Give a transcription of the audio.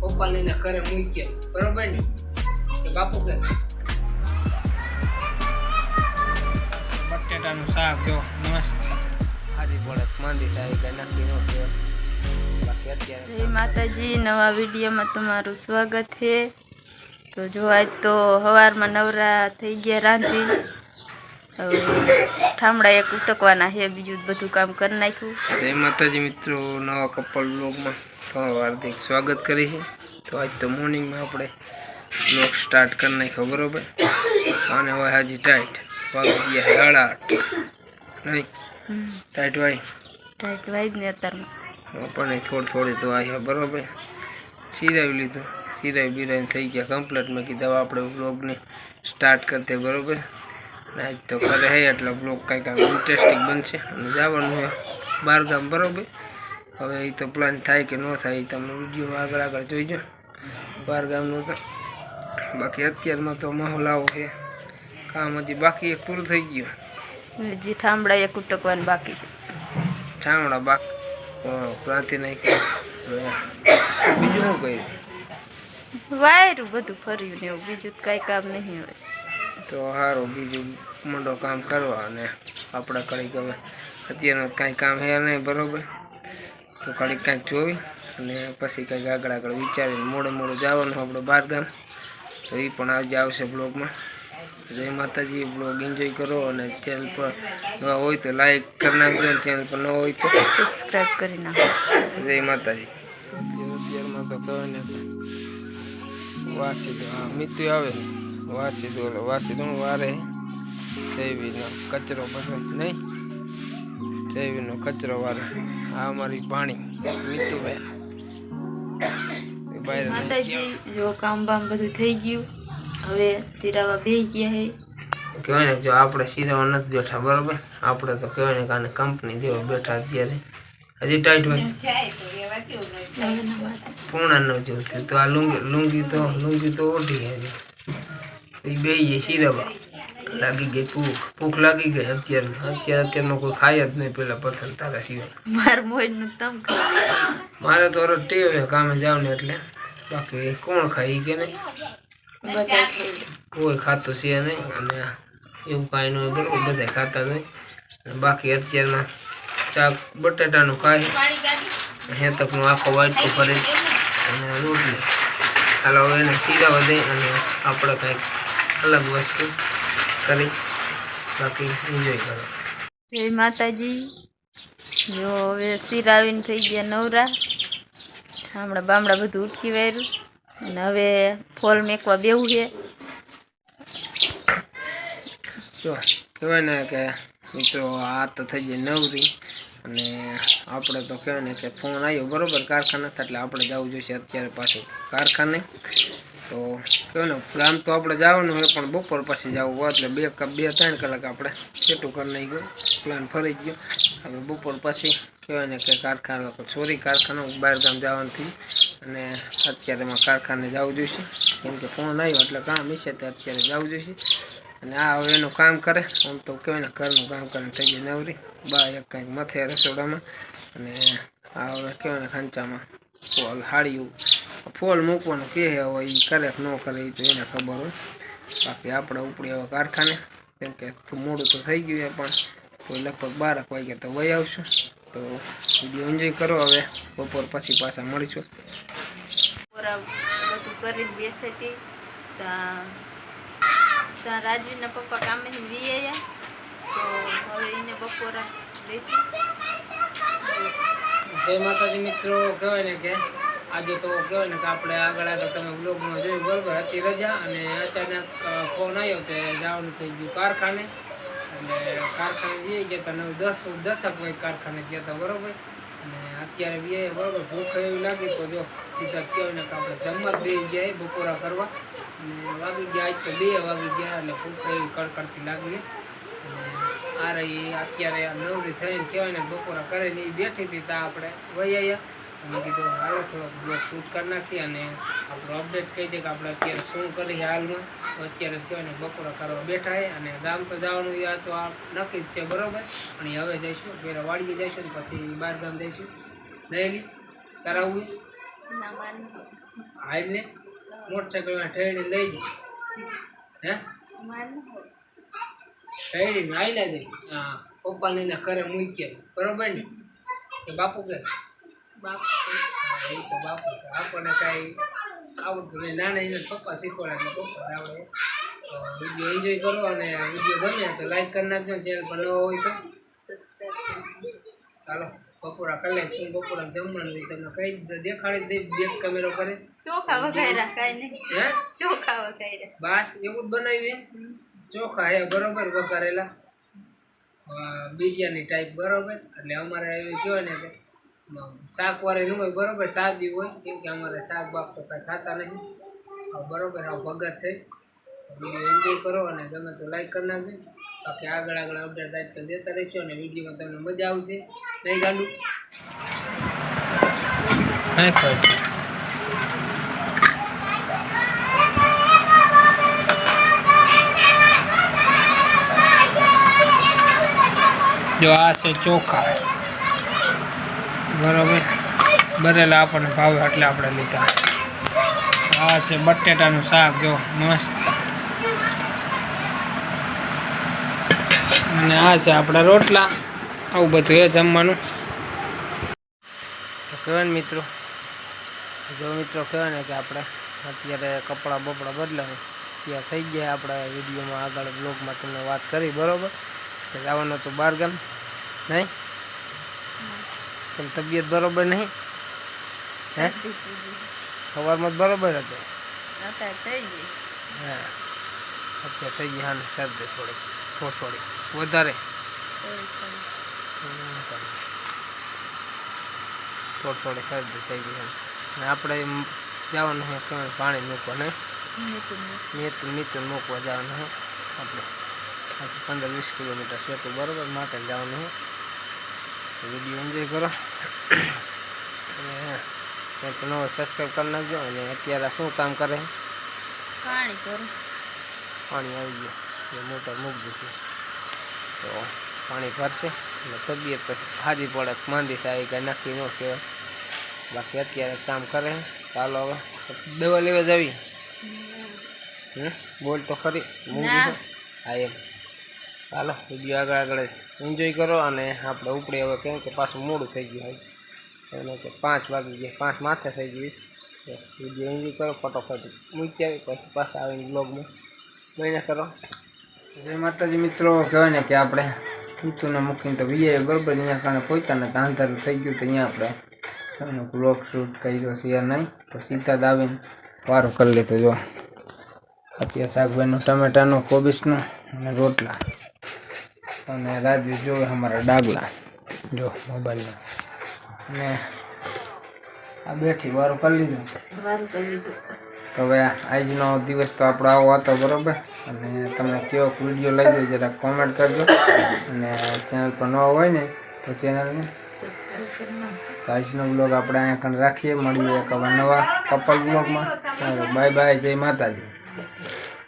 પપ્પા લઈને ઘરે મૂકીએ બરોબર ને? કે બાપુ કે બટેટાનું શાક જો મસ્ત. હાજી પડે માંદી થાય કે નક્કી ન જય માતાજી નવા વિડીયોમાં તમારું સ્વાગત છે. તો જો આજ તો સવારમાં નવરા થઈ ગયા રાંધી. હવે ઠામડા એક ઉટકવાના છે બીજું બધું કામ કરી નાખ્યું. જય માતાજી મિત્રો નવા કપલ બ્લોગમાં તમારું હાર્દિક સ્વાગત કરી છે. તો આજ તો મોર્નિંગમાં આપણે બ્લોક સ્ટાર્ટ કરી નાખ્યો બરાબર? અને હવે હાજી ટાઈટ વાગી ગયા સાડા આઠ. નહીં? Tight Y? ટાઈટ વાય જ ને અત્યારમાં. આપણને થોડી થોડી તો આવ્યા બરાબર? સિરાવી લીધું. સિરાવી બિરાવી થઈ ગયા કમ્પ્લીટ મેં કીધું આપણે બ્લોગને સ્ટાર્ટ કરતે બરાબર? આજ તો ઘરે હે એટલે બ્લોગ કાંઈક કાંઈ ઇન્ટરેસ્ટિંગ બનશે. અને જવાનું હોય બહાર ગામ બરોબર? હવે એ તો પ્લાન થાય કે ન થાય તમે વિડીયોમાં આગળ આગળ જોઈજો. બાર ગામનું તો. બાકી અત્યારમાં તો માહોલ આવો છે. કામ હજી બાકી એક પૂરું થઈ ગયું. હજી ઠામડા એક ઉટકવાનું બાકી છે. ઠામડા બાક ક્રાંતિ નહીં બીજું શું કહ્યું વાયરું બધું ફર્યું ને એવું બીજું કાંઈ કામ નહીં હોય. તો સારું બીજું મોટો કામ કરવા અને આપણે કડીક હવે અત્યારનું કાંઈ કામ હે નહીં બરોબર? તો કડીક કાંઈક જોઈ અને પછી કંઈક આગળ આગળ વિચારીને મોડે મોડે જવાનું આપણે બહાર ગામ. તો એ પણ આજે આવશે બ્લોગમાં જય માતાજી બ્લોગ એન્જોય કરો અને ચેનલ પર નવા હોય તો લાઈક કરી નાખજો ચેનલ પર ન હોય તો સબસ્ક્રાઈબ કરી નાખો જય માતાજી. અત્યારમાં તો કહે ને વાંચી દો હા મિત્યુ આવે. વાસી એટલે વાંચી દો વારે. જય કચરો પછી નહીં? જૈવીનો કચરો વાળો. આ અમારી પાણી મીતું એ માતાજી જો કામ બામ બધું થઈ ગયું. હવે સિરાવા બે ગયા હે. કહેવાય ને જો આપણે સીધામાં નથી બેઠા બરોબર? આપણે તો કહેવાય ને કારણે કંપની જેવા બેઠા અત્યારે. હજી ટાઈટ હોય? પૂર્ણા ન જોતું થયું તો આ લુંગી લુંગી તો લુંગી તો ઓઢી હજી. એ બે શીરવા. લાગી ગઈ ભૂખ ભૂખ લાગી ગઈ અત્યારે અત્યારે અત્યારનો કોઈ ખાય જ નહીં પેલા પથ્થર તારા સિવાય. માર મોજનું તમ મારે તો ટેવ છે કામે જાવ ને એટલે. બાકી કોણ ખાય કે નહીં? ખાઈ. કોઈ ખાતું છે નહીં અને એવું કાંઈ નહીં બરોબર બધા ખાતા નહીં બાકી અત્યારના શાક બટાટાનું ખાય. હેતકનું આખો વાટકો ભરે અને રોટલી. હાલો હવે એને સીધા દઈ અને આપણે કંઈક અલગ વસ્તુ કરી. બાકી એન્જોય કરો. જય માતાજી. જો હવે સિરાવીને થઈ ગયા નવરા. હમણાં બામડા બધું ઉટકી વાર્યું અને હવે ફોલ મેકવા બેવું છે. જો કહેવાય ને કે મિત્રો આ તો થઈ ગઈ નવરી. અને આપણે તો કહેવાય ને કે ફોન આવ્યો બરોબર કારખાના એટલે આપણે જવું જોઈશે અત્યારે પાછું કારખાને. તો કહેવાય ને ગામ તો આપણે જવાનું હોય, પણ બપોર પછી જવું હોય, એટલે બે બે ત્રણ કલાક આપણે સેટું કરી નહીં ગયું. પ્લાન ફરી ગયો. હવે બપોર પછી કહેવાય ને કે કારખાના સોરી, કારખાનું બહાર ગામ જવાનું અને અત્યારે એમાં કારખાને જવું જોઈશે. કેમ કે ફોન આવ્યો, એટલે કામ છે, તો અત્યારે જવું જોઈશે. અને આ હવે એનું કામ કરે. આમ તો કહેવાય ને, ઘરનું કામ કરીને થઈ ગયું નવરી. બા એક કંઈક મથે રસોડામાં. અને આ હવે કહેવાય ને ખાંચામાં હાડિયું. ફોલ મૂકવાનું કે હવે એ કરે કે ન કરે એ તો એને ખબર હોય. બાકી આપણે ઉપડી આવે કારખાને કેમ કે મોડું તો થઈ ગયું પણ. કોઈ લગભગ બારક વાગે તો વહી આવશું. તો વીડિયો એન્જોય કરો હવે. બપોર પછી પાછા મળીશું. બપોરા બધું કરીને બેઠી હતી. ત્યાં ત્યાં રાજવીના પપ્પા કામે વી આવ્યા તો હવે એને બપોરા જય માતાજી મિત્રો કહેવાય ને કે આજે તો કહેવાય ને કે આપણે આગળ આગળ તમે બ્લોગમાં જોયું, બરોબર? હતી રજા અને અચાનક ફોન આવ્યો તો જવાનું થઈ ગયું કારખાને. અને કારખાને જઈએ ગયા હતા નવ દસ દસક વાગે કારખાને ગયા હતા બરોબર? અને અત્યારે બી બરોબર, ભૂખ એવી લાગી તો જો સીધા કહેવાય ને કે આપણે જમવા દઈ ગયા બપોરા કરવા. અને વાગી ગયા, આજ તો બે વાગી ગયા, એટલે ભૂખ એવી કડકડતી લાગી અને આ રહી અત્યારે નવરી થઈને કહેવાય ને બપોરા કરે ને એ બેઠી હતી ત્યાં આપણે વહી અને કીધું હાલો થોડોક બ્લોગ શૂટ કરી નાખીએ અને આપણો અપડેટ કહી દે કે આપણે અત્યારે શું કરીએ હાલમાં. તો અત્યારે કહેવાય ને બપોરા કરવા બેઠા છે અને ગામ તો જવાનું આ તો આ નક્કી જ છે બરાબર? અને હવે જઈશું પહેલાં વાડીએ જઈશું ને પછી બહાર ગામ જઈશું. દહેલી કરાવવું ના માન હાલ ને? મોટરસાઇકલમાં ઠેડી લઈ જઈ હે? ઠેડીને હાલ્યા જઈ હા પપ્પાને ઘરે મૂકી બરાબર ને? કે બાપુ કે બાપ બાપુ આપણને કાંઈ આવડતું નહીં નાના એને પપ્પા શીખવાડે એટલે પપ્પા આવડે. વીડિયો એન્જોય કરો અને વીડિયો ગમે તો લાઈક કરી નાખજો ચેનલ પર નવો હોય તો. ચાલો બપોરા કલેક્શન બપોરા જમવાનું તમને કઈ દેખાડી દઈ બેક કેમેરો કરે ચોખા કાંઈ નહીં. હે? ચોખા વઘાર્યા. બાસ એવું જ બનાવ્યું? ચોખા હે બરોબર વઘારેલા. બિરયાની ટાઈપ બરોબર. એટલે અમારે એવું કહેવાય ને કે શાક વાળેલું હોય, બરોબર સાદી હોય, કેમ કે અમારે શાક બાક તો કાંઈ ખાતા નથી બરાબર આ ભગત છે. એન્જોય કરો અને ગમે તો લાઈક કરી નાખજો. બાકી આગળ આગળ અપડેટ આજકાલ દેતા રહીશું અને વિડીયોમાં તમને મજા આવશે. નહીં, ગાંડું? હા ખરું જો આ છે ચોખા. બરોબર. બરેલા આપણને ભાવે એટલે આપણે લીધા. આ છે બટેટાનું શાક, જો, મસ્ત. અને આ છે આપણા રોટલા. આવું બધું એ જમવાનું. કહેવાય મિત્રો, જો મિત્રો કહેવાય ને કે આપણે અત્યારે કપડાં બપડા બદલાવે ત્યાં થઈ ગયા આપણે વિડીયોમાં આગળ બ્લોગમાં તમને વાત કરી, બરોબર? જવાનું હતું બારગામ નહીં? પણ તબિયત બરોબર નહીં? હે? સવારમાં જ. બરોબર હતો? અત્યારે થઈ ગઈ. હા. અત્યારે થઈ ગઈ હા ને શરદી થોડીક થોડી થોડી વધારે? થોડી થોડી. થોડી થોડી શરદી થઈ ગઈ એમ. ને આપણે એમ જવાનું છે કેવું પાણી મૂકવા નહીં? મીઠું મીઠું. મિત્ર મિત્ર મૂકવા જવાનું છે આપણે. આજે પંદર વીસ કિલોમીટર છે તો બરોબર માટે જવાનું છે. વીડિયો એન્જોય કરો. અને નવો સબસ્ક્રાઈબ કરી નાખજો અને અત્યારે શું કામ કરે? પાણી ભરું પાણી આવી ગયું. એ મોટર મૂકી દીધું. તો પાણી ભરશે. અને તબિયત પછી હાજી પડે. માંદી થાય કે નક્કી ન કહેવાય. બાકી અત્યારે કામ કરે. ચાલો હવે. દવા લેવા જવી? હમ. બોલ તો ખરી. મૂકી. હા એમ. ચાલો, વીડિયો આગળ આગળ એન્જોય કરો અને આપણે ઉપડે હવે કેમ કે પાછું મોડું થઈ ગયું હોય. એને કે પાંચ વાગી ગયા, પાંચ માથે થઈ ગયું વીડિયો એન્જોય કરો, ફટોફટ મૂકી આવી, પછી પાછા આવીને બ્લોગમાં મહિના કરો. જય માતાજી મિત્રો, કહેવાય ને કે આપણે કીધુંને મૂકીને તો વીએ બરાબર, અહીંયા કારણે પહોંચ્યા ને થઈ ગયું તો અહીંયા આપણે બ્લોગ શૂટ કર્યો છે નહીં, તો સીધા જ આવીને વારો કરી લેતો જો, અત્યારે શાકભાઈનું ટમેટાનું કોબીસનું અને રોટલા. અને રાજુ જોવે અમારા ડાગલા જો મોબાઈલમાં અને આ બેઠી વારો કરી લીધું. તો હવે આજનો દિવસ તો આપણો આવો હતો બરોબર? અને તમને કેવો વીડિયો લાગ્યો જરા કોમેન્ટ કરજો. અને ચેનલ પર નવો હોય ને તો ચેનલને. તો આજનો બ્લોગ આપણે અહીંયા કણ રાખીએ. મળીએ એક નવા કપલ બ્લોગમાં બાય બાય જય માતાજી.